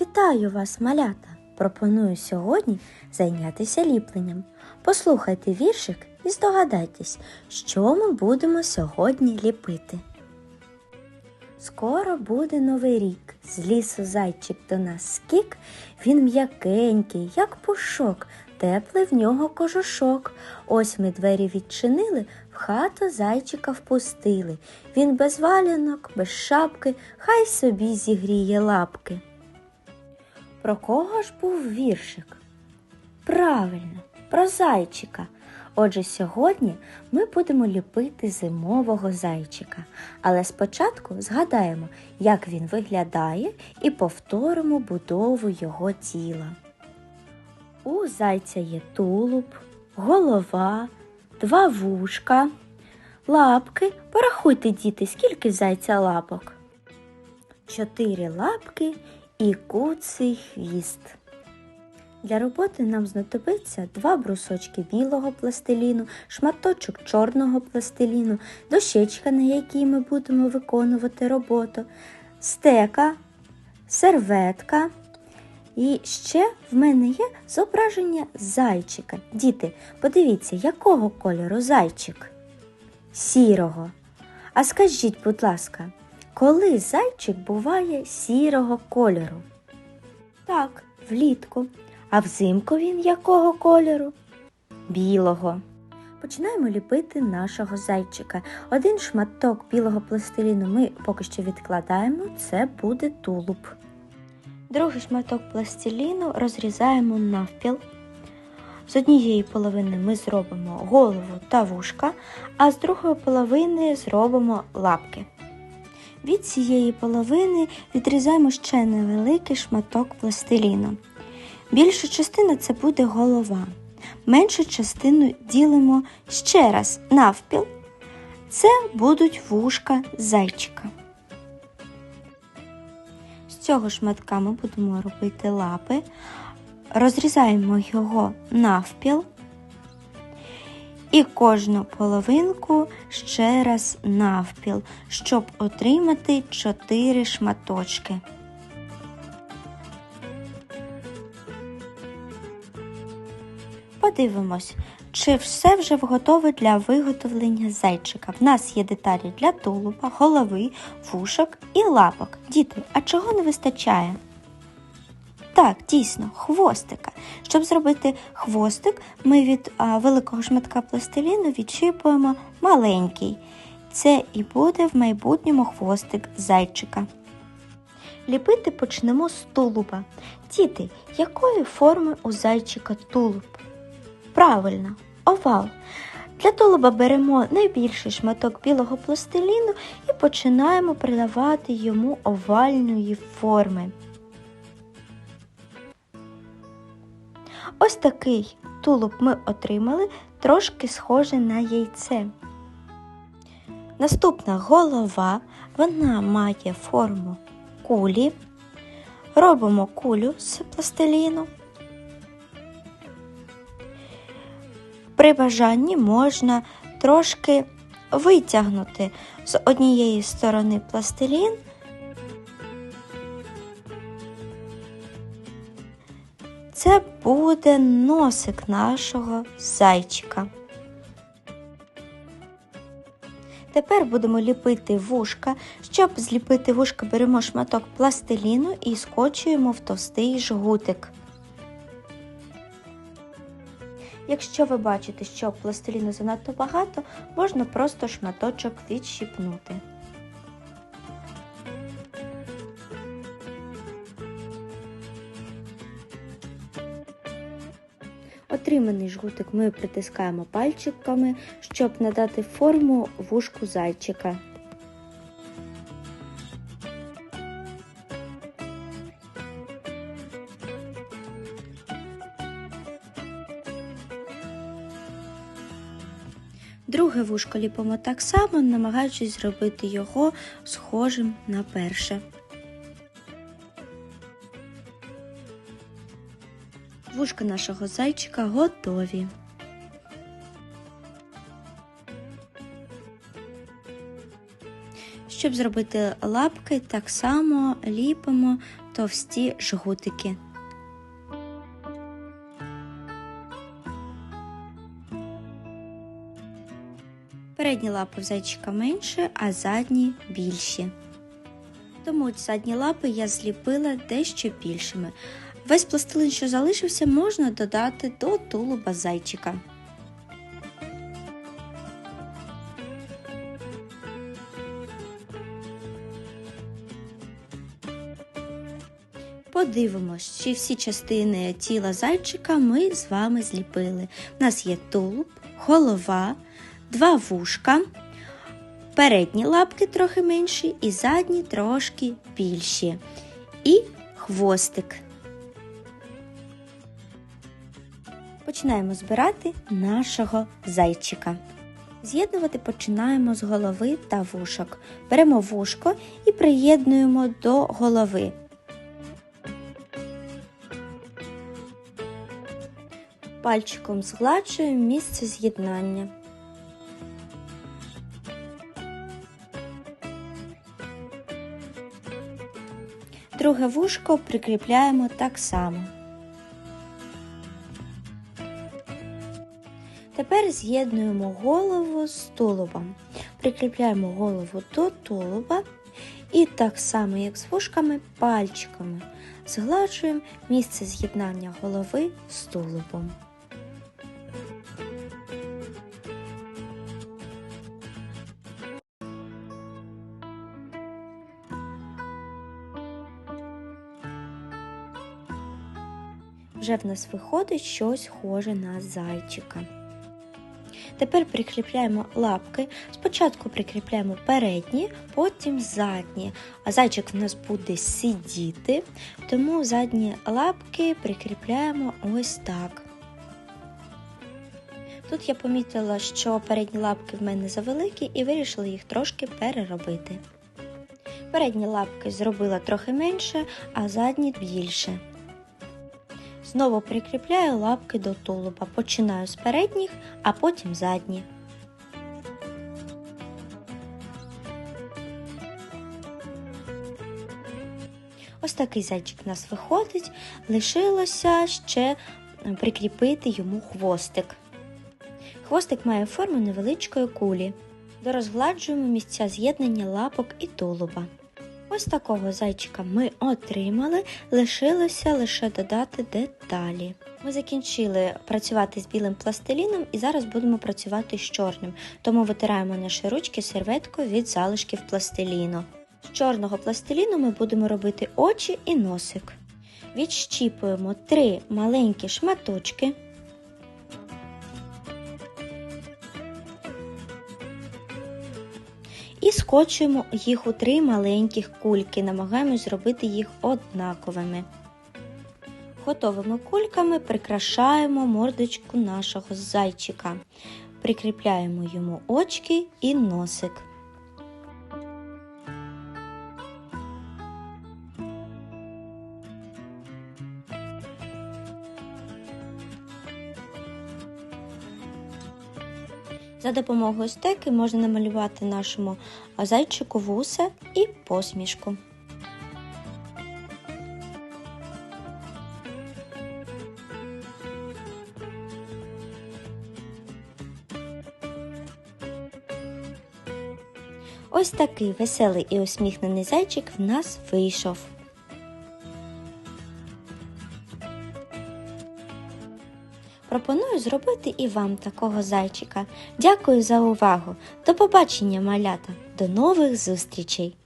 Вітаю вас, малята! Пропоную сьогодні зайнятися ліпленням. Послухайте віршик і здогадайтесь, що ми будемо сьогодні ліпити. Скоро буде новий рік. З лісу зайчик до нас скік. Він м'якенький, як пушок, теплий в нього кожушок. Ось ми двері відчинили, в хату зайчика впустили. Він без валянок, без шапки, хай собі зігріє лапки. Про кого ж був віршик? Правильно, про зайчика. Отже, сьогодні ми будемо ліпити зимового зайчика. Але спочатку згадаємо, як він виглядає, і повторимо будову його тіла. У зайця є тулуб, голова, два вушка, лапки. Порахуйте, діти, скільки зайця лапок. Чотири лапки і куций хвіст. Для роботи нам знадобиться два брусочки білого пластиліну, шматочок чорного пластиліну, дощечка, на якій ми будемо виконувати роботу, стека, серветка. І ще в мене є зображення зайчика. Діти, подивіться, якого кольору зайчик? Сірого. А скажіть, будь ласка, коли зайчик буває сірого кольору? Так, влітку. А взимку він якого кольору? Білого. Починаємо ліпити нашого зайчика. Один шматок білого пластиліну ми поки що відкладаємо, це буде тулуб. Другий шматок пластиліну розрізаємо навпіл. З однієї половини ми зробимо голову та вушка, а з другої половини зробимо лапки. Від цієї половини відрізаємо ще невеликий шматок пластиліну. Більша частина це буде голова. Меншу частину ділимо ще раз навпіл. Це будуть вушка зайчика. З цього шматка ми будемо робити лапи, розрізаємо його навпіл і кожну половинку ще раз навпіл, щоб отримати 4 шматочки. Подивимось, чи все вже готове для виготовлення зайчика. В нас є деталі для тулуба, голови, вушок і лапок. Діти, а чого не вистачає? Так, дійсно, хвостика. Щоб зробити хвостик, ми від а, великого шматка пластиліну відчіпуємо маленький. Це і буде в майбутньому хвостик зайчика. Ліпити почнемо з тулуба. Діти, якої форми у зайчика тулуб? Правильно, овал. Для тулуба беремо найбільший шматок білого пластиліну і починаємо придавати йому овальної форми. Ось такий тулуб ми отримали, трошки схожий на яйце. Наступна голова, вона має форму кулі. Робимо кулю з пластиліну. При бажанні можна трошки витягнути з однієї сторони пластилін. Це буде носик нашого зайчика. Тепер будемо ліпити вушка. Щоб зліпити вушка, беремо шматок пластиліну і скочуємо в товстий жгутик. Якщо ви бачите, що пластиліну занадто багато, можна просто шматочок відщипнути. Отриманий жгутик ми притискаємо пальчиками, щоб надати форму вушку зайчика. Друге вушко ліпимо так само, намагаючись зробити його схожим на перше. Вушка нашого зайчика готові. Щоб зробити лапки, так само ліпимо товсті жгутики. Передні лапи в зайчика менше, а задні більші. Тому задні лапи я зліпила дещо більшими. Весь пластилин, що залишився, можна додати до тулуба зайчика. Подивимось, чи всі частини тіла зайчика ми з вами зліпили. У нас є тулуб, голова, два вушка, передні лапки трохи менші і задні трошки більші. І хвостик. Починаємо збирати нашого зайчика. З'єднувати починаємо з голови та вушок. Беремо вушко і приєднуємо до голови. Пальчиком згладжуємо місце з'єднання. Друге вушко прикріпляємо так само. Тепер з'єднуємо голову з тулубом. Прикріпляємо голову до тулуба і так само, як з вушками, пальчиками згладжуємо місце з'єднання голови з тулубом. Вже в нас виходить щось схоже на зайчика. Тепер прикріпляємо лапки. Спочатку прикріпляємо передні, потім задні. А зайчик в нас буде сидіти, тому задні лапки прикріпляємо ось так. Тут я помітила, що передні лапки в мене завеликі і вирішила їх трошки переробити. Передні лапки зробила трохи менше, а задні більше. Знову прикріпляю лапки до тулуба. Починаю з передніх, а потім задні. Ось такий зайчик у нас виходить. Лишилося ще прикріпити йому хвостик. Хвостик має форму невеличкої кулі. Дорозгладжуємо місця з'єднання лапок і тулуба. Ось такого зайчика ми отримали, лишилося лише додати деталі. Ми закінчили працювати з білим пластиліном і зараз будемо працювати з чорним, тому витираємо наші ручки серветкою від залишків пластиліну. З чорного пластиліну ми будемо робити очі і носик. Відщіпуємо три маленькі шматочки. Скочуємо їх у три маленьких кульки, намагаємось зробити їх однаковими. Готовими кульками прикрашаємо мордочку нашого зайчика. Прикріпляємо йому очки і носик. За допомогою стеки можна намалювати нашому зайчику вуса і посмішку. Ось такий веселий і усміхнений зайчик в нас вийшов. Пропоную зробити і вам такого зайчика. Дякую за увагу. До побачення, малята. До нових зустрічей!